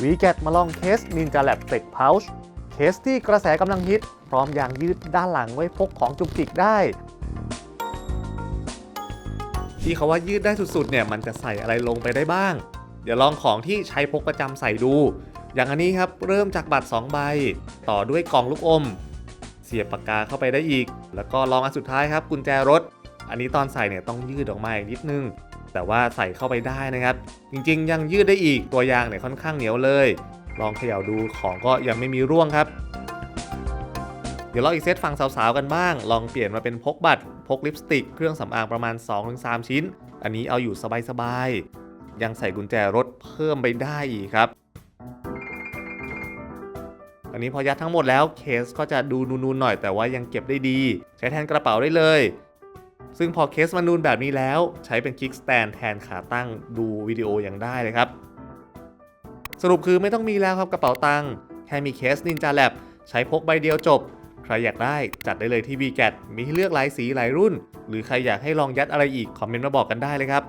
วีแกตมาลองเคส Ninja Lab Tech Pouch เคสที่กระแสกำลังฮิต พร้อมยางยืดด้านหลังไว้พกของจุกจิกได้ ที่เขาว่ายืดได้สุดๆเนี่ยมันจะใส่อะไรลงไปได้บ้าง เดี๋ยวลองของที่ใช้พกประจำใส่ดู อย่างอันนี้ครับเริ่มจากบัตร 2 ใบ ต่อด้วยกล่องลูกอม เสียบปากกาเข้าไปได้อีก แล้วก็ลองอันสุดท้ายครับกุญแจรถ อันนี้ตอนใส่เนี่ยต้องยืดออกมาอีกนิดนึง แต่ว่าใส่เข้าไปได้นะครับ จริงๆ ยังยืดได้อีกตัวยางเนี่ยค่อนข้างเหนียวเลย ลองเขย่าดูของก็ยังไม่มีร่วงครับ เดี๋ยวเราอีกเซตฝั่งสาวๆกันบ้าง ลองเปลี่ยนมาเป็นพกบัตรพกลิปสติก เครื่องสำอางประมาณ 2-3 ชิ้น อันนี้เอาอยู่สบายๆยังใส่กุญแจรถเพิ่มไปได้อีกครับอันนี้พอยัดทั้งหมดแล้วเคสก็จะดูนูนๆหน่อยแต่ว่ายังเก็บได้ดี ใช้แทนกระเป๋าได้เลย ซึ่งพอเคสมันนูนแบบนี้แล้ว ใช้เป็นคิกสแตนแทนขาตั้งดูวิดีโออย่างได้เลยครับ สรุปคือไม่ต้องมีแล้วครับกระเป๋าตังค์แค่มีเคส Ninja Lab ใช้พกใบเดียวจบ ใครอยากได้จัดได้เลยที่ VGAT มีให้เลือกหลายสีหลายรุ่น หรือใครอยากให้ลองยัดอะไรอีกคอมเมนต์มาบอกกันได้เลยครับ